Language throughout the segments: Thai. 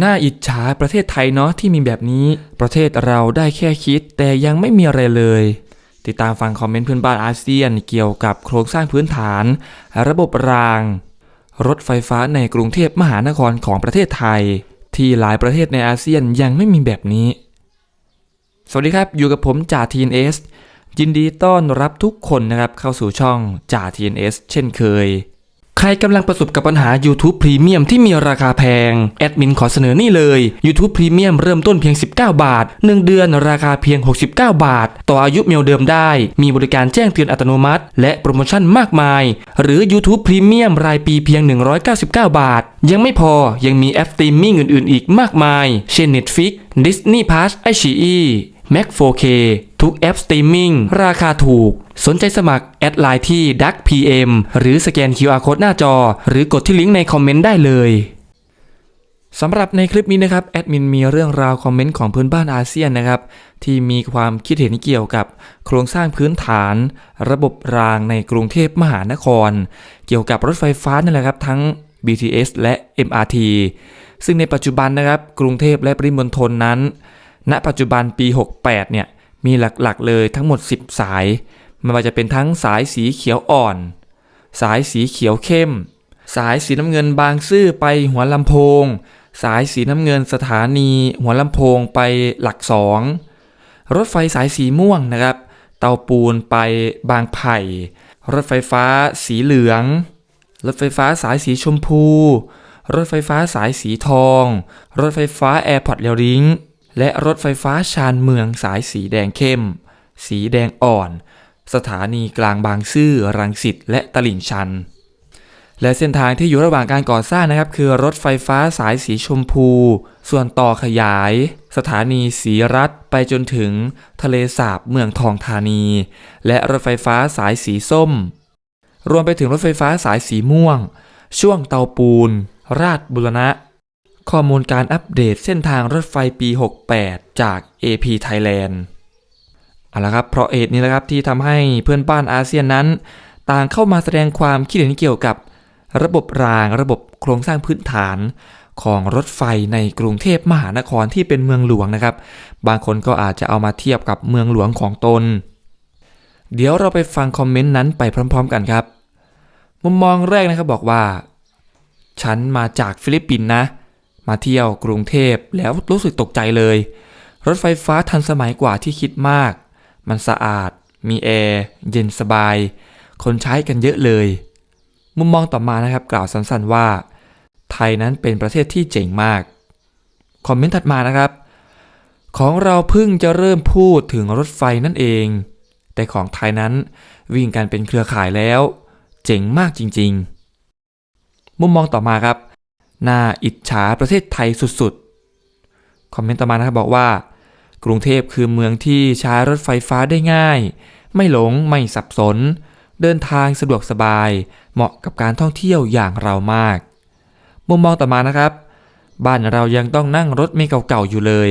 น่าอิจฉาประเทศไทยเนาะที่มีแบบนี้ ประเทศเราได้แค่คิด แต่ยังไม่มีอะไรเลย ติดตามฟังคอมเมนต์เพื่อนบ้านอาเซียนเกี่ยวกับโครงสร้างพื้นฐาน ระบบราง รถไฟฟ้าในกรุงเทพมหานครของประเทศไทย ที่หลายประเทศในอาเซียนยังไม่มีแบบนี้ สวัสดีครับอยู่กับผมจ่าทีนเอสยินดีต้อนรับทุกคนนะครับเข้าสู่ช่องจ่าทีนเอสเช่นเคย ใครกำลังประสบกับปัญหา YouTube Premium ที่มีราคาแพง แอดมินขอเสนอนี่เลย YouTube Premium เริ่มต้นเพียง 19 บาท 1 เดือนราคาเพียง 69 บาท ต่ออายุเมลเดิมได้ มีบริการแจ้งเตือนอัตโนมัติ และโปรโมชั่นมากมาย หรือ YouTube Premium รายปีเพียง 199 บาท ยังไม่พอยังมีแอปสตรีมมิ่งอื่น ๆ อีกมากมาย เช่น Netflix Disney Plus iQIYI Mac 4K ทุกแอปสตรีมมิ่งราคาถูก สนใจสมัคร แอดไลน์ที่ Duck PM หรือสแกน QR Code หน้าจอ หรือกดที่ลิงก์ในคอมเมนต์ได้เลยสำหรับในคลิปนี้นะครับแอดมินมีเรื่องราวคอมเมนต์ของเพื่อนบ้านอาเซียนนะครับ ที่มีความคิดเห็นเกี่ยวกับ โครงสร้างพื้นฐาน ระบบรางในกรุงเทพมหานคร เกี่ยวกับรถไฟฟ้านั่นแหละครับ ทั้ง BTS และ MRT ซึ่งในปัจจุบันนะครับ กรุงเทพและปริมณฑลนั้น ณ ปัจจุบันปี 68 เนี่ย มีหลักๆเลยทั้งหมด 10 สายไม่ว่าจะเป็นทั้งสายสีเขียวอ่อน สายสีเขียวเข้ม สายสีน้ำเงินบางซื่อไปหัวลำโพง สายสีน้ำเงินสถานี หัวลำโพงไปหลักสองรถไฟสายสีม่วงนะครับ เตาปูนไปบางไผ่ รถไฟฟ้าสีเหลือง รถไฟฟ้าสายสีชมพู รถไฟฟ้าสายสีทอง รถไฟฟ้าแอร์พอร์ตเรลลิง และรถไฟฟ้าชานเมืองสายสีแดงเข้ม สีแดงอ่อน สถานีกลางบางซื่อรังสิตและตลิ่งชัน และเส้นทางที่อยู่ระหว่างการก่อสร้างนะครับ คือรถไฟฟ้าสายสีชมพู ส่วนต่อขยาย สถานีสีรัฐไปจนถึงทะเลสาบเมืองทองธานี และรถไฟฟ้าสายสีส้ม รวมไปถึงรถไฟฟ้าสายสีม่วง ช่วงเตาปูน ราชบุรณะ ข้อมูลการอัปเดตเส้นทางรถไฟปี 68 จาก AP Thailand เอาละครับ เพราะเหตุนี้แหละครับที่ทำให้เพื่อนบ้านอาเซียนนั้น ต่างเข้ามาแสดงความคิดเห็นเกี่ยวกับ ระบบรางระบบโครงสร้างพื้นฐานของรถไฟในกรุงเทพมหานครที่เป็นเมืองหลวงนะครับ บางคนก็อาจจะเอามาเทียบกับเมืองหลวงของตน เดี๋ยวเราไปฟังคอมเมนต์นั้นไปพร้อม ๆ กันครับ มุมมองแรกนะครับบอกว่า ฉันมาจากฟิลิปปินส์นะ มาเที่ยวกรุงเทพแล้วรู้สึกตกใจเลย รถไฟฟ้าทันสมัยกว่าที่คิดมาก มันสะอาด มีแอร์เย็นสบาย คนใช้กันเยอะเลย มุมมองต่อมานะครับกล่าวสั้นๆว่า ไทยนั้นเป็นประเทศที่เจ๋งมาก คอมเมนต์ถัดมานะครับ ของเราเพิ่งจะเริ่มพูดถึงรถไฟนั่นเอง แต่ของไทยนั้นวิ่งกันเป็นเครือข่ายแล้ว เจ๋งมากจริง ๆ มุมมองต่อมาครับ น่าอิจฉาประเทศไทยสุดๆ คอมเมนต์ต่อมานะครับบอกว่า กรุงเทพคือเมืองที่ใช้รถไฟฟ้าได้ง่าย ไม่หลงไม่สับสน เดินทางสะดวกสบาย เหมาะกับการท่องเที่ยวอย่างเรามาก มุมมองต่อมานะครับ บ้านเรายังต้องนั่งรถเมล์เก่าๆอยู่เลย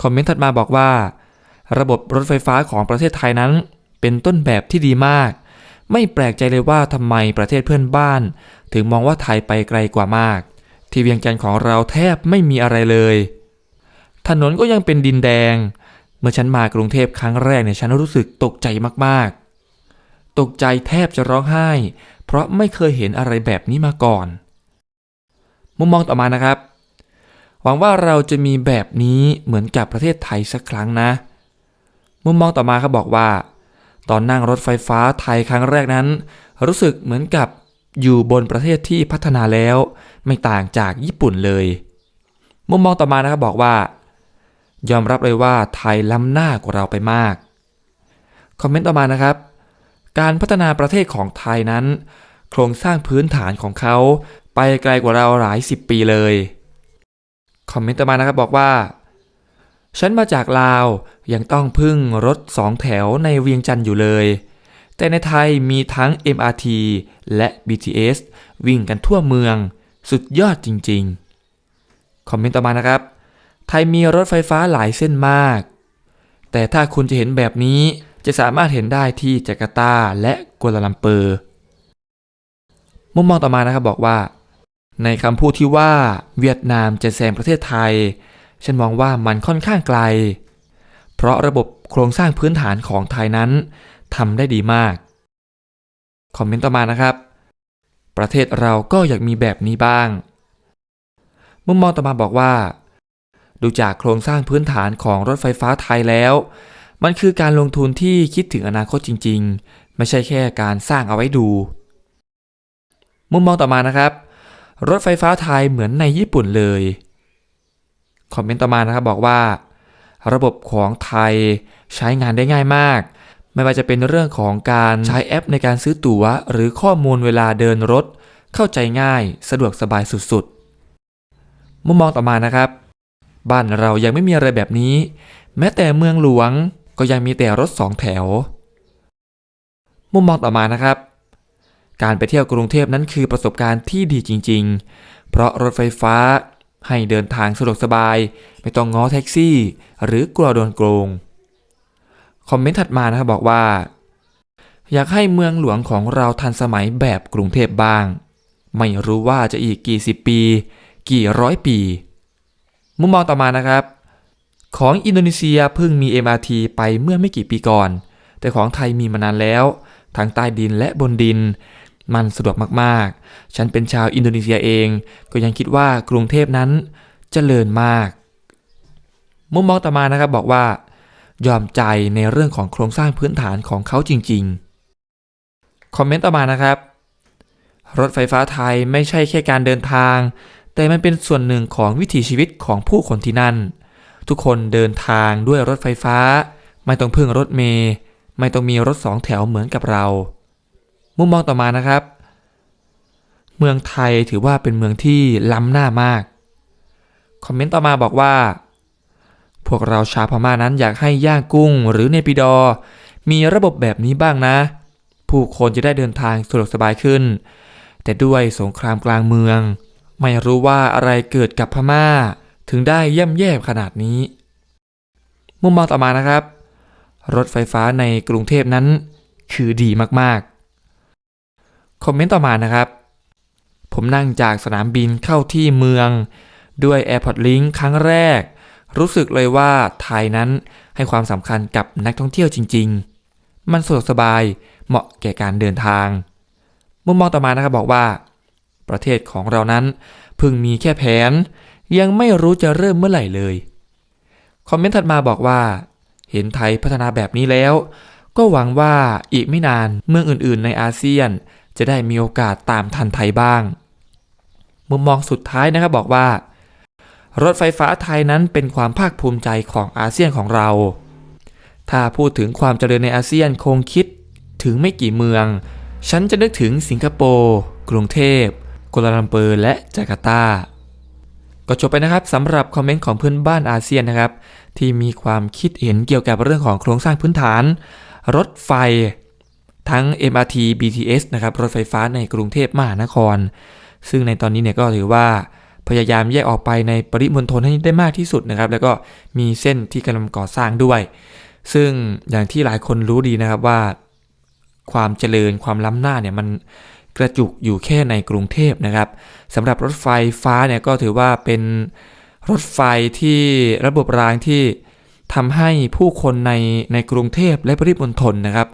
คอมเมนต์ถัดมาบอกว่า ระบบรถไฟฟ้าของประเทศไทยนั้น เป็นต้นแบบที่ดีมาก ไม่แปลกใจเลยว่าทำไมประเทศเพื่อนบ้าน ถึงมองว่าไทยไปไกลกว่ามาก ที่เวียงจันทร์ของเราแทบไม่มีอะไรเลย ถนนก็ยังเป็นดินแดง เมื่อฉันมากรุงเทพครั้งแรกเนี่ยฉันรู้สึกตกใจมากๆ ตกใจแทบจะร้องไห้ เพราะไม่เคยเห็นอะไรแบบนี้มาก่อน มุมมองต่อมานะครับ หวังว่าเราจะมีแบบนี้เหมือนกับประเทศไทยสักครั้งนะ มุมมองต่อมาครับบอกว่า ตอนนั่งรถไฟฟ้าไทยครั้งแรกนั้น รู้สึกเหมือนกับอยู่บนประเทศที่พัฒนาแล้ว ไม่ต่างจากญี่ปุ่นเลย มุมมองต่อมานะครับบอกว่า ยอมรับเลยว่าไทยล้ำหน้ากว่าเราไปมาก คอมเมนต์ต่อมานะครับ การพัฒนาประเทศของไทยนั้น โครงสร้างพื้นฐานของเขาไปไกลกว่าเราหลายสิบปีเลย คอมเมนต์ต่อมานะครับบอกว่า ฉันมาจากลาวยังต้องพึ่งรถสองแถวในเวียงจันทร์อยู่เลย แต่ในไทยมีทั้ง MRT และ BTS วิ่งกันทั่วเมือง สุดยอดจริงๆ คอมเมนต์ต่อมานะครับ ไทยมีรถไฟฟ้าหลายเส้นมาก แต่ถ้าคุณจะเห็นแบบนี้จะสามารถเห็นได้ที่จาการ์ตาและกัวลาลัมเปอร์ มุมมองต่อมานะครับบอกว่า ในคำพูดที่ว่าเวียดนามจะแซงประเทศไทย ฉันมองว่ามันค่อนข้างไกล เพราะระบบโครงสร้างพื้นฐานของไทยนั้นทำได้ดีมาก คอมเมนต์ต่อมานะครับ ประเทศเราก็อยากมีแบบนี้บ้าง มุมมองต่อมาบอกว่า ดูจากโครงสร้างพื้นฐานของรถไฟฟ้าไทยแล้ว มันคือการลงทุนที่คิดถึงอนาคตจริง ๆ ไม่ใช่แค่การสร้างเอาไว้ดู มุมมองต่อมานะครับ รถไฟฟ้าไทยเหมือนในญี่ปุ่นเลย คอมเมนต์ต่อมานะครับบอกว่า ระบบของไทยใช้งานได้ง่ายมาก ไม่ว่าจะเป็นเรื่องของการใช้แอปในการซื้อตั๋ว หรือข้อมูลเวลาเดินรถ เข้าใจง่ายสะดวกสบายสุดๆ มุมมองต่อมานะครับ บ้านเรายังไม่มีอะไรแบบนี้ แม้แต่เมืองหลวงก็ยังมีแต่รถสองแถว มุมมองต่อมานะครับ การไปเที่ยวกรุงเทพนั้นคือประสบการณ์ที่ดีจริง ๆ เพราะรถไฟฟ้า ให้เดินทางสะดวกสบาย ไม่ต้องง้อแท็กซี่ หรือกลัวโดนโกง คอมเมนต์ถัดมานะครับบอกว่า อยากให้เมืองหลวงของเราทันสมัยแบบกรุงเทพบ้าง ไม่รู้ว่าจะอีกกี่สิบปี กี่ร้อยปี มุมมองต่อมานะครับ ของอินโดนีเซียเพิ่งมี MRT ไปเมื่อไม่กี่ปีก่อน แต่ของไทยมีมานานแล้ว ทั้งใต้ดินและบนดิน มันสะดวกมากๆ ฉันเป็นชาวอินโดนีเซียเอง ก็ยังคิดว่ากรุงเทพนั้นเจริญมาก มุมมองต่อมานะครับบอกว่า ยอมใจในเรื่องของโครงสร้างพื้นฐานของเขาจริงๆ คอมเมนต์ต่อมานะครับ รถไฟฟ้าไทยไม่ใช่แค่การเดินทาง แต่มันเป็นส่วนหนึ่งของวิถีชีวิตของผู้คนที่นั่น ทุกคนเดินทางด้วยรถไฟฟ้า ไม่ต้องพึ่งรถเมล์ไม่ต้องมีรถสองแถวเหมือนกับเรา มุมมองต่อมานะครับ เมืองไทยถือว่าเป็นเมืองที่ล้ำหน้ามาก คอมเมนต์ต่อมาบอกว่า พวกเราชาวพม่านั้นอยากให้ย่างกุ้งหรือเนปิดอ มีระบบแบบนี้บ้างนะ ผู้คนจะได้เดินทางสะดวกสบายขึ้น แต่ด้วยสงครามกลางเมือง ไม่รู้ว่าอะไรเกิดกับพม่า ถึงได้ย่ำแย่ขนาดนี้ มุมมองต่อมานะครับ รถไฟฟ้าในกรุงเทพนั้นคือดีมากๆ คอมเมนต์ต่อมานะครับ ผมนั่งจากสนามบินเข้าที่เมือง ด้วย AirPod Link ครั้งแรก รู้สึกเลยว่าไทยนั้นให้ความสำคัญกับนักท่องเที่ยวจริง ๆ มันสะดวกสบายเหมาะแก่การเดินทาง มุมมองต่อมานะครับบอกว่า ประเทศของเรานั้นเพิ่งมีแค่แผน ยังไม่รู้จะเริ่มเมื่อไหร่เลย คอมเมนต์ถัดมาบอกว่า เห็นไทยพัฒนาแบบนี้แล้ว ก็หวังว่าอีกไม่นานเมืองอื่นๆ ในอาเซียน จะได้มีโอกาสตามทันไทยบ้าง มุมมองสุดท้ายนะครับบอกว่า รถไฟฟ้าไทยนั้นเป็นความภาคภูมิใจของอาเซียนของเรา ถ้าพูดถึงความเจริญในอาเซียนคงคิดถึงไม่กี่เมือง ฉันจะนึกถึงสิงคโปร์กรุงเทพกัวลาลัมเปอร์และจาการ์ตา ก็จบไปนะครับสำหรับคอมเมนต์ของเพื่อนบ้านอาเซียนนะครับ ที่มีความคิดเห็นเกี่ยวกับเรื่องของโครงสร้างพื้นฐาน รถไฟ ทั้ง MRT BTS นะครับรถไฟฟ้าในกรุงเทพมหานคร ซึ่งในตอนนี้เนี่ยก็ถือว่าพยายามแยกออกไปในปริมณฑลให้ได้มากที่สุดนะครับ แล้วก็มีเส้นที่กำลังก่อสร้างด้วย ซึ่งอย่างที่หลายคนรู้ดีนะครับว่า ความเจริญความล้ำหน้าเนี่ยมันกระจุกอยู่แค่ในกรุงเทพนะครับสำหรับรถไฟฟ้าเนี่ยก็ถือว่าเป็นรถไฟที่ระบบรางที่ทำให้ผู้คนในในกรุงเทพและปริมณฑลนะครับ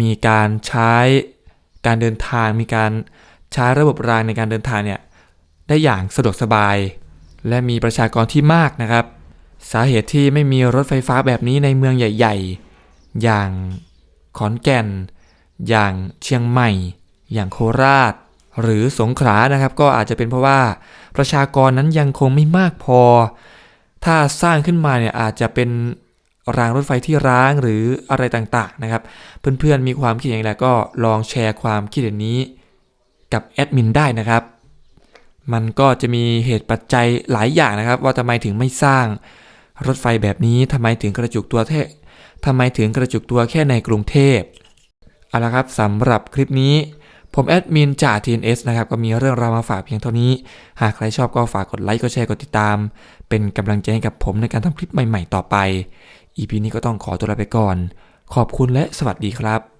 มีการใช้การเดินทาง มีการใช้ระบบรางในการเดินทางเนี่ยได้อย่างสะดวกสบาย และมีประชากรที่มากนะครับ สาเหตุที่ไม่มีรถไฟฟ้าแบบนี้ในเมืองใหญ่ ๆ อย่างขอนแก่น อย่างเชียงใหม่ อย่างโคราช หรือสงขลานะครับ ก็อาจจะเป็นเพราะว่าประชากรนั้นยังคงไม่มากพอ ถ้าสร้างขึ้นมาเนี่ยอาจจะเป็น รางรถไฟที่ร้างหรืออะไรต่างๆนะครับ เพื่อนๆมีความคิดอย่างไรก็ลองแชร์ความคิดเห็นนี้ กับแอดมินได้นะครับ มันก็จะมีเหตุปัจจัยหลายอย่างนะครับ ว่าทำไมถึงไม่สร้างรถไฟแบบนี้ทำไมถึงกระจุกตัวแค่ทำไมถึงกระจุกตัวแค่ในกรุงเทพเอาละครับสำหรับคลิปนี้ ผมแอดมินจ่า TNS นะครับ ก็มีเรื่องราวมาฝากเพียงเท่านี้ หากใครชอบก็ฝากกดไลค์กดแชร์กดติดตาม เป็นกำลังใจให้กับผมในการทำคลิปใหม่ ๆ ต่อไป EP นี้ก็ต้องขอตัวลาไปก่อน ขอบคุณและสวัสดีครับ